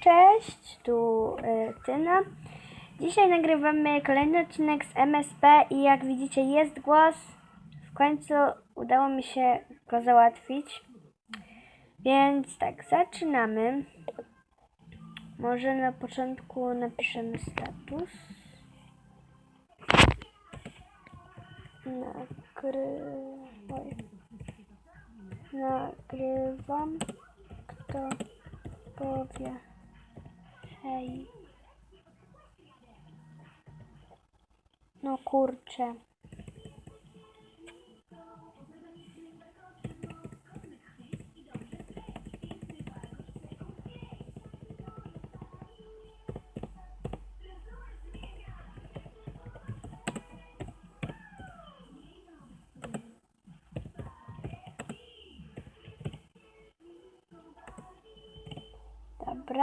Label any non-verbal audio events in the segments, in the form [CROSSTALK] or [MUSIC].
Cześć, tu y, Tyna. Dzisiaj nagrywamy kolejny odcinek z MSP i jak widzicie jest głos. W końcu udało mi się go załatwić. Więc tak, zaczynamy. Może na początku napiszemy status. Nagry... Oj. Nagrywam. Kto powie hej. No kurczę.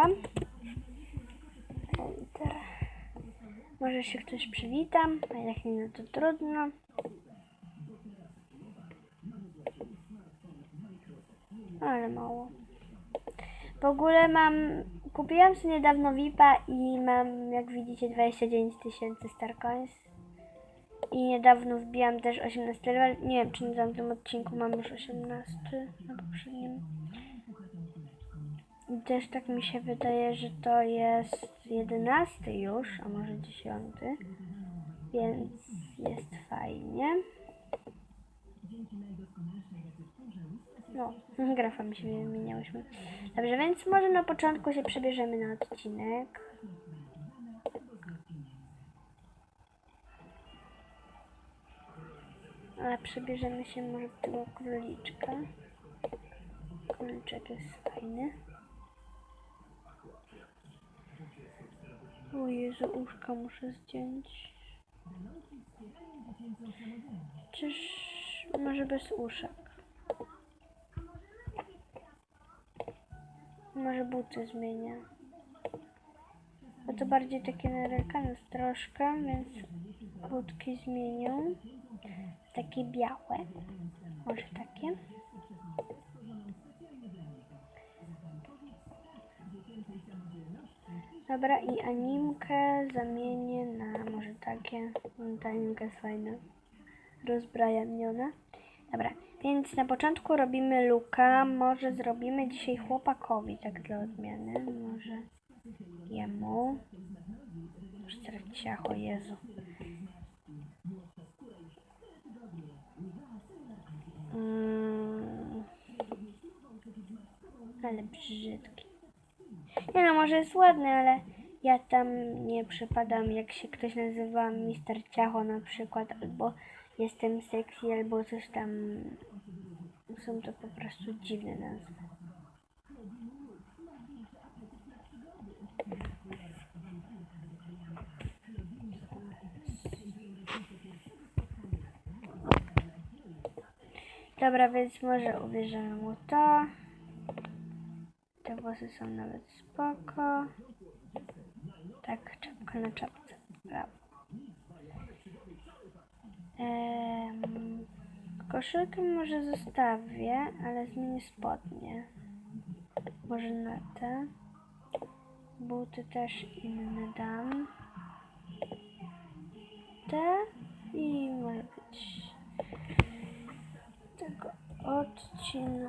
Enter. Może się ktoś przywitam, a jak nie, no to trudno. Ale mało. W ogóle mam, kupiłam sobie niedawno VIPa i mam, jak widzicie, 29 tysięcy Starcoins. I niedawno wbijam też 18 level. Nie wiem, czy na tym odcinku mam już 18, na poprzednim. Też tak mi się wydaje, że to jest 11 już, a może 10. Więc jest fajnie. No, [LAUGHS] grafami się wymieniałyśmy. Dobrze, więc może na początku się przebierzemy na odcinek. A przebierzemy się może w tego króliczka. Króliczek jest fajny. O Jezu, uszka muszę zdjąć. Czyż może bez uszek? Może buty zmienię. Bo to bardziej takie narykane troszkę, więc butki zmienię. Takie białe. Może takie. Dobra, i animkę zamienię na może takie. Ta animka jest fajna. Dobra, więc na początku robimy luka. Może zrobimy dzisiaj chłopakowi, tak dla odmiany. Może jemu. Ciacho, Jezu. Mm. Ale brzydki. Nie no, może jest ładny, ale ja tam nie przypadam, jak się ktoś nazywa Mister Ciacho na przykład, albo jestem sexy, albo coś tam. Są to po prostu dziwne nazwy. Dobra, więc może ubierzemy mu to. Włosy są nawet spoko. Tak, czapka na czapce. Brawo. Em, koszulkę może zostawię, ale zmienię spodnie. Może na te. Buty też inne dam. Te i może być tego odcinkowy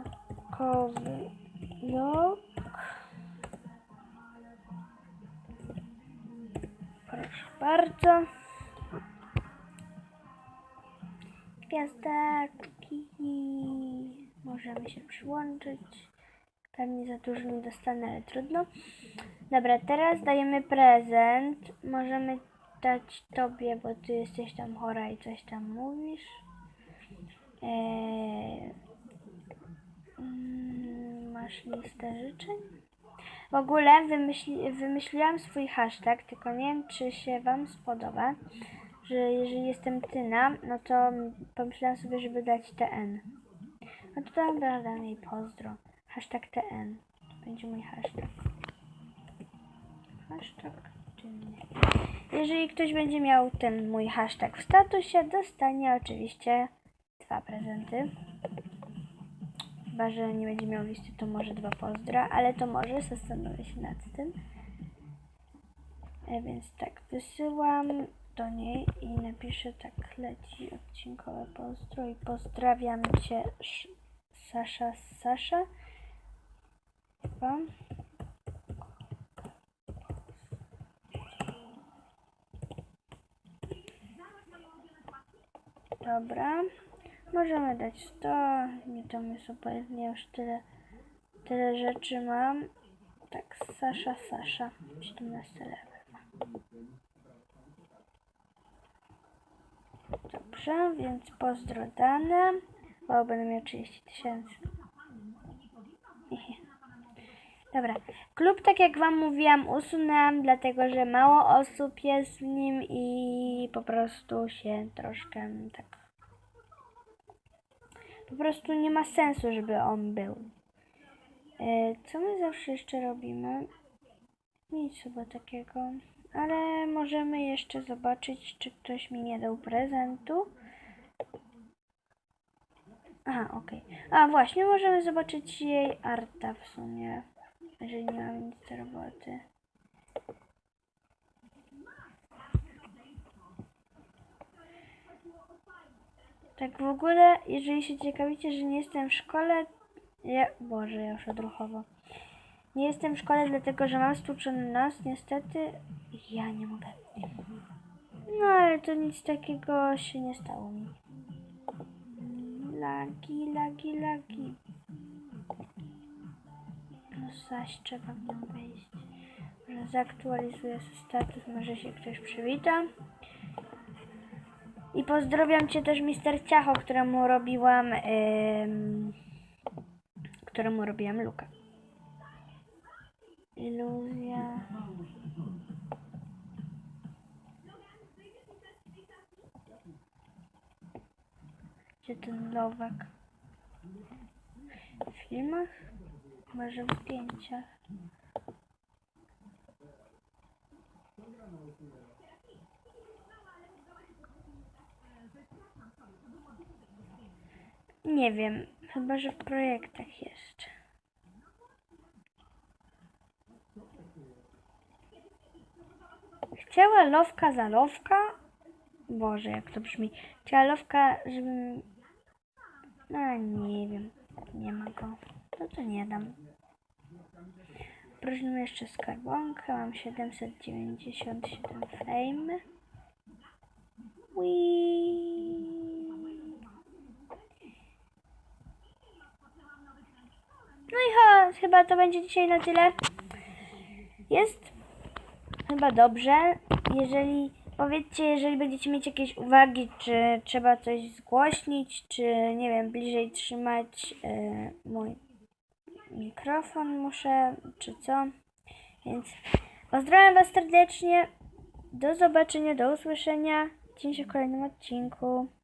bardzo. Gwiazdaczki. Możemy się przyłączyć. Pewnie za dużo nie dostanę, ale trudno. Dobra, teraz dajemy prezent. Możemy dać tobie, bo ty jesteś tam chora i coś tam mówisz. Eee, mm, masz listę życzeń? W ogóle wymyśli, wymyśliłam swój hashtag, tylko nie wiem, czy się Wam spodoba, że jeżeli jestem Tyna, no to pomyślałam sobie, żeby dać TN. No to dobra, dam jej pozdro. Hashtag TN. To będzie mój hashtag. Hashtag Tyny. Jeżeli ktoś będzie miał ten mój hashtag w statusie, dostanie oczywiście dwa prezenty. Chyba, że nie będzie miał listy, to może dwa pozdra, ale to może, zastanowię się nad tym. E, więc tak, wysyłam do niej i napiszę tak, leci odcinkowe pozdro i pozdrawiam Cię Sz- Sasza, Sasza. Chyba. Dobra. Możemy dać 100. Mi to mi obojętnie już tyle, tyle rzeczy mam. Tak, Sasza, Sasza. 17 level. Dobrze, więc pozdro dane. O, będę miał 30 tysięcy. [LAUGHS] Dobra. Klub, tak jak Wam mówiłam, usunęłam, dlatego że mało osób jest w nim i po prostu się troszkę tak. Po prostu nie ma sensu, żeby on był. E, Co my zawsze jeszcze robimy? Nic chyba takiego. Ale możemy jeszcze zobaczyć, czy ktoś mi nie dał prezentu. Aha, okej. A właśnie, możemy zobaczyć jej arta w sumie. Jeżeli nie mam nic do roboty. Tak w ogóle, jeżeli się ciekawicie, że nie jestem w szkole, ja, Boże, ja już odruchowo. Nie jestem w szkole, dlatego że mam stłuczony nos, niestety. Ja nie mogę. No ale to nic takiego się nie stało mi. Lagi, lagi, lagi. No zaś trzeba w nią wejść. Może zaktualizuję status, może się ktoś przywita. I pozdrawiam Cię też Mister Ciacho, któremu robiłam ym, któremu robiłam lukę. Iluzja. Gdzie ten lowek? W filmach? Może w zdjęciach? Nie wiem, chyba że w projektach jeszcze. Chciała lowka za lowka? Boże, jak to brzmi. Chciała lowka, żebym... No nie wiem, nie ma go. No to nie dam. Próżmy jeszcze skarbonkę, mam 797 fame. Whee. No i cho, chyba to będzie dzisiaj na tyle. Jest chyba dobrze. Jeżeli powiedzcie, jeżeli będziecie mieć jakieś uwagi, czy trzeba coś zgłośnić, czy nie wiem, bliżej trzymać e, mój mikrofon muszę, czy co. Więc pozdrawiam Was serdecznie. Do zobaczenia, do usłyszenia. Dzień się w kolejnym odcinku.